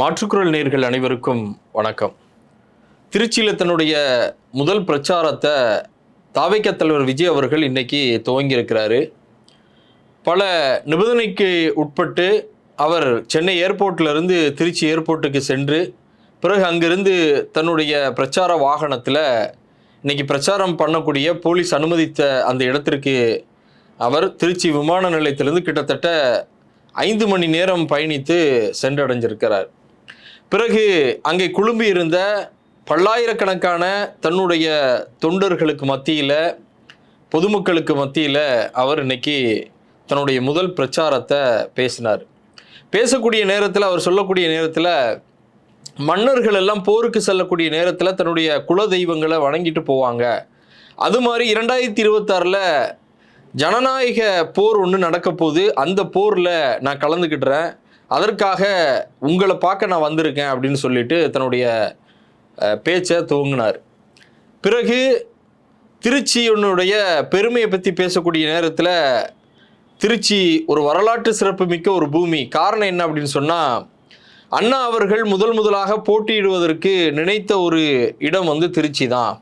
மாற்றுக்குரல் நேர்கள் அனைவருக்கும் வணக்கம். திருச்சியில் தன்னுடைய முதல் பிரச்சாரத்தை தாவைக்க தலைவர் விஜய் அவர்கள் இன்னைக்கு துவங்கியிருக்கிறாரு. பல நிபந்தனைக்கு உட்பட்டு அவர் சென்னை ஏர்போர்ட்லேருந்து திருச்சி ஏர்போர்ட்டுக்கு சென்று பிறகு அங்கிருந்து தன்னுடைய பிரச்சார வாகனத்தில் இன்றைக்கி பிரச்சாரம் பண்ணக்கூடிய போலீஸ் அனுமதித்த அந்த இடத்திற்கு அவர் திருச்சி விமான நிலையத்திலிருந்து கிட்டத்தட்ட ஐந்து மணி நேரம் பயணித்து சென்றடைஞ்சிருக்கிறார். பிறகு அங்கே குழும்பி இருந்த பல்லாயிரக்கணக்கான தன்னுடைய தொண்டர்களுக்கு மத்தியில் பொதுமக்களுக்கு மத்தியில் அவர் இன்னைக்கு தன்னுடைய முதல் பிரச்சாரத்தை பேசினார். பேசக்கூடிய நேரத்தில் அவர் சொல்லக்கூடிய நேரத்தில் மன்னர்கள் எல்லாம் போருக்கு செல்லக்கூடிய நேரத்தில் தன்னுடைய குல தெய்வங்களை வணங்கிட்டு போவாங்க. அது மாதிரி இரண்டாயிரத்தி இருபத்தாறில் ஜனநாயக போர் ஒன்று நடக்க போகுது அந்த போரில் நான் கலந்துக்கிட்டுறேன் அதற்காக உங்களை பார்க்க நான் வந்திருக்கேன் அப்படின்னு சொல்லிட்டு தன்னுடைய பேச்சை துவங்கினார். பிறகு திருச்சியினுடைய பெருமையை பற்றி பேசக்கூடிய நேரத்தில் திருச்சி ஒரு வரலாற்று சிறப்புமிக்க ஒரு பூமி. காரணம் என்ன அப்படின்னு சொன்னால் அண்ணா அவர்கள் முதல் முதலாக போட்டியிடுவதற்கு நினைத்த ஒரு இடம் வந்து திருச்சி தான்.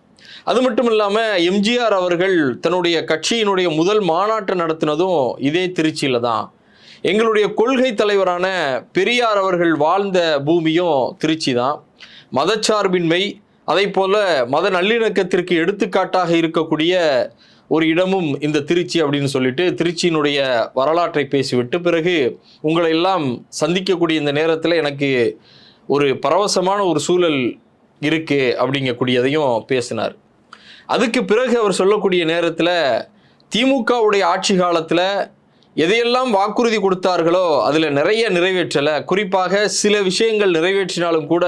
அது மட்டும் இல்லாமல் எம்ஜிஆர் அவர்கள் தன்னுடைய கட்சியினுடைய முதல் மாநாட்டை நடத்தினதும் இதே திருச்சியில் தான். எங்களுடைய கொள்கை தலைவரான பெரியார் அவர்கள் வாழ்ந்த பூமியும் திருச்சி தான் மதச்சார்பின்மை அதே போல மத நல்லிணக்கத்திற்கு எடுத்துக்காட்டாக இருக்கக்கூடிய ஒரு இடமும் இந்த திருச்சி அப்படின்னு சொல்லிட்டு திருச்சியினுடைய வரலாற்றை பேசிவிட்டு பிறகு உங்களை எல்லாம் சந்திக்கக்கூடிய இந்த நேரத்தில் எனக்கு ஒரு பரவசமான ஒரு சூழல் இருக்கு அப்படிங்கக்கூடியதையும் பேசினார். அதுக்கு பிறகு அவர் சொல்லக்கூடிய நேரத்தில் திமுகவுடைய ஆட்சி காலத்தில் எதையெல்லாம் வாக்குறுதி கொடுத்தார்களோ அதில் நிறைய நிறைவேற்றலை. குறிப்பாக சில விஷயங்கள் நிறைவேற்றினாலும் கூட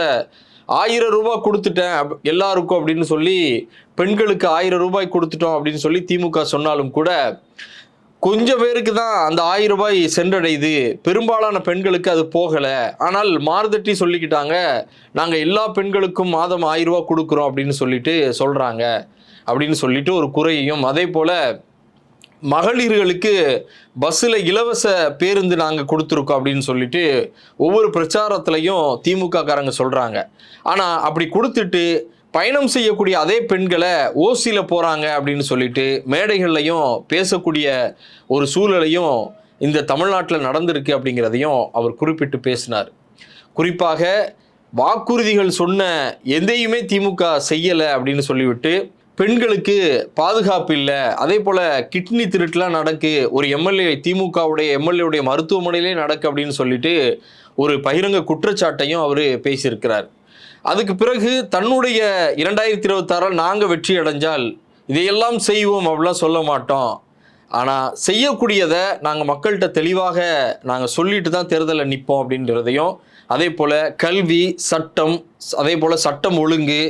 ஆயிரம் ரூபாய் கொடுத்துட்டேன் அப்- எல்லாருக்கும் அப்படின்னு சொல்லி பெண்களுக்கு ஆயிரம் ரூபாய் கொடுத்துட்டோம் அப்படின்னு சொல்லி திமுக சொன்னாலும் கூட கொஞ்சம் பேருக்கு தான் அந்த ஆயிரம் ரூபாய் சென்றடையுது. பெரும்பாலான பெண்களுக்கு அது போகலை. ஆனால் மார்தட்டி சொல்லிக்கிட்டாங்க நாங்கள் எல்லா பெண்களுக்கும் மாதம் ஆயிரம் ரூபாய் கொடுக்குறோம் அப்படின்னு சொல்லிட்டு சொல்கிறாங்க அப்படின்னு சொல்லிட்டு ஒரு குறையையும் அதே போல் மகளிர்களுக்கு பஸ்ஸில் இலவச பேருந்து நாங்கள் கொடுத்துருக்கோம் அப்படின்னு சொல்லிட்டு ஒவ்வொரு பிரச்சாரத்துலையும் திமுக காரங்க சொல்கிறாங்க ஆனால் அப்படி கொடுத்துட்டு பயணம் செய்யக்கூடிய அதே பெண்களை ஓசியில் போகிறாங்க அப்படின்னு சொல்லிட்டு மேடைகள்லையும் பேசக்கூடிய ஒரு சூழலையும் இந்த தமிழ்நாட்டில் நடந்திருக்கு அப்படிங்கிறதையும் அவர் குறிப்பிட்டு பேசினார். குறிப்பாக வாக்குறுதிகள் சொன்ன எதையுமே திமுக செய்யலை அப்படின்னு சொல்லிவிட்டு பெண்களுக்கு பாதுகாப்பு இல்லை. அதே போல் கிட்னி திருட்டுலாம் நடக்கு. ஒரு எம்எல்ஏ திமுகவுடைய எம்எல்ஏவுடைய மருத்துவமனையிலே நடக்கு அப்படின்னு சொல்லிட்டு ஒரு பகிரங்க குற்றச்சாட்டையும் அவர் பேசியிருக்கிறார். அதுக்கு பிறகு தன்னுடைய இரண்டாயிரத்தி இருபத்தாறில் நாங்கள் வெற்றி அடைஞ்சால் இதையெல்லாம் செய்வோம் அப்படிலாம் சொல்ல மாட்டோம். ஆனால் செய்யக்கூடியதை நாங்கள் மக்கள்கிட்ட தெளிவாக நாங்கள் சொல்லிட்டு தான் தேர்தலில் நிற்போம் அப்படின்றதையும் அதே போல் கல்வி சட்டம் அதே போல் சட்டம் ஒழுங்கு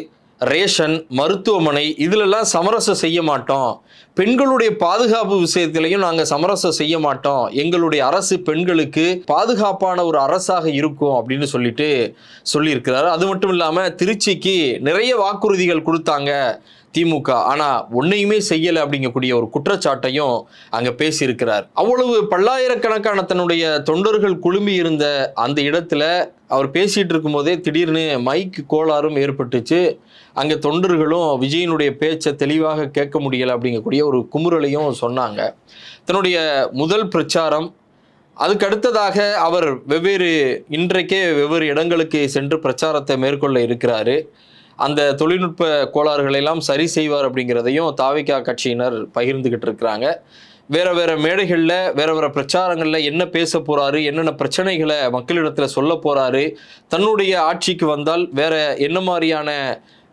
ரேஷன் மருத்துவமனை இதிலெல்லாம் சமரசம் செய்ய மாட்டோம். பெண்களுடைய பாதுகாப்பு விஷயத்திலையும் நாங்கள் சமரசம் செய்ய மாட்டோம். எங்களுடைய அரசு பெண்களுக்கு பாதுகாப்பான ஒரு அரசாக இருக்கும் அப்படின்னு சொல்லிட்டு சொல்லியிருக்கிறாரு. அது மட்டும் இல்லாமல் திருச்சிக்கு நிறைய வாக்குறுதிகள் கொடுத்தாங்க திமுக. ஆனால் ஒன்றையுமே செய்யலை அப்படிங்கக்கூடிய ஒரு குற்றச்சாட்டையும் அங்கே பேசியிருக்கிறார். அவ்வளவு பல்லாயிரக்கணக்கான தன்னுடைய தொண்டர்கள் குழும்பி இருந்த அந்த இடத்துல அவர் பேசிகிட்டு இருக்கும்போதே திடீர்னு மைக் கோளாறும் ஏற்பட்டுச்சு. அங்கே தொண்டர்களும் விஜயனுடைய பேச்சை தெளிவாக கேட்க முடியலை அப்படிங்கக்கூடிய ஒரு குமுறலையும் சொன்னாங்க. தன்னுடைய முதல் பிரச்சாரம் அதுக்கு அடுத்ததாக அவர் வெவ்வேறு இன்றைக்கே வெவ்வேறு இடங்களுக்கு சென்று பிரச்சாரத்தை மேற்கொள்ள இருக்கிறாரு. அந்த தொழில்நுட்ப கோளாறுகளை எல்லாம் சரி செய்வார் அப்படிங்கிறதையும் தாவிகா கட்சியினர் பகிர்ந்துகிட்டு இருக்கிறாங்க. வேற வேற மேடைகளில் வேற வேற பிரச்சாரங்களில் என்ன பேச போறாரு என்னென்ன பிரச்சனைகளை மக்களிடத்தில் சொல்ல போறாரு தன்னுடைய ஆட்சிக்கு வந்தால் வேற என்ன மாதிரியான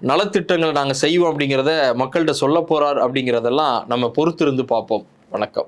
நலத்திட்டங்களை நாங்கள் செய்வோம் அப்படிங்கிறத மக்கள்கிட்ட சொல்ல போகிறார் அப்படிங்கிறதெல்லாம் நம்ம பொறுத்திருந்து பார்ப்போம். வணக்கம்.